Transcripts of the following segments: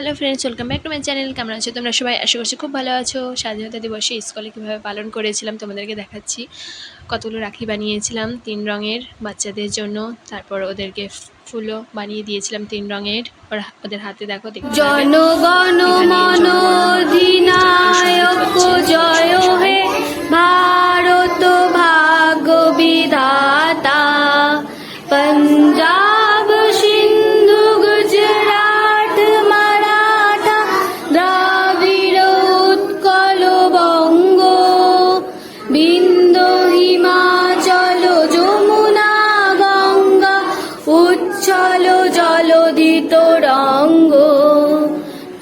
Hello friends welcome back to my channel কেমন আছো তোমরা সবাই? আশা করছি খুব ভালো আছো। স্বাধীনতা দিবসে স্কুলে কীভাবে পালন করেছিলাম তোমাদেরকে দেখাচ্ছি। কতগুলো রাখি বানিয়েছিলাম তিন রঙের বাচ্চাদের জন্য। তারপর ওদেরকে ফুলও বানিয়ে দিয়েছিলাম তিন রঙের। ওরা ওদের হাতে দেখো। জনগণ উচ্ছল জলদিত রঙ্গ,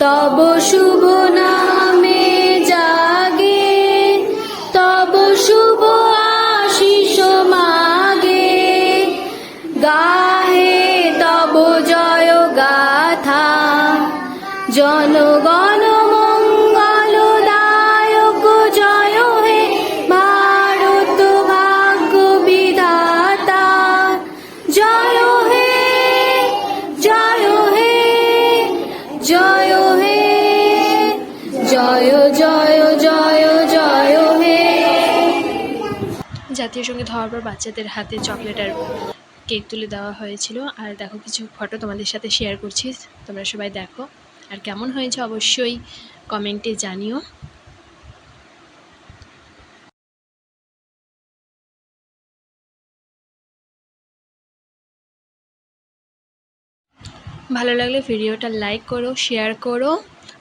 তব শুভ নামে জাগে, তব শুভ আশিস মাগে। গাহে তব জয় গাথা, জনগণ জয় জয় জয় জয় জয় জাতীয় সংগীত হওয়ার পর বাচ্চাদের হাতে চকলেট আর কেক তুলে দেওয়া হয়েছিল। আর দেখো, কিছু ফটো তোমাদের সাথে শেয়ার করছি। তোমরা সবাই দেখো। আর কেমন হয়েছে অবশ্যই কমেন্টে জানিও। ভালো লাগলে ভিডিওটা লাইক করো শেয়ার করো,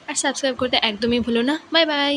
আর সাবস্ক্রাইব করতে একদমই ভুলো না। Bye bye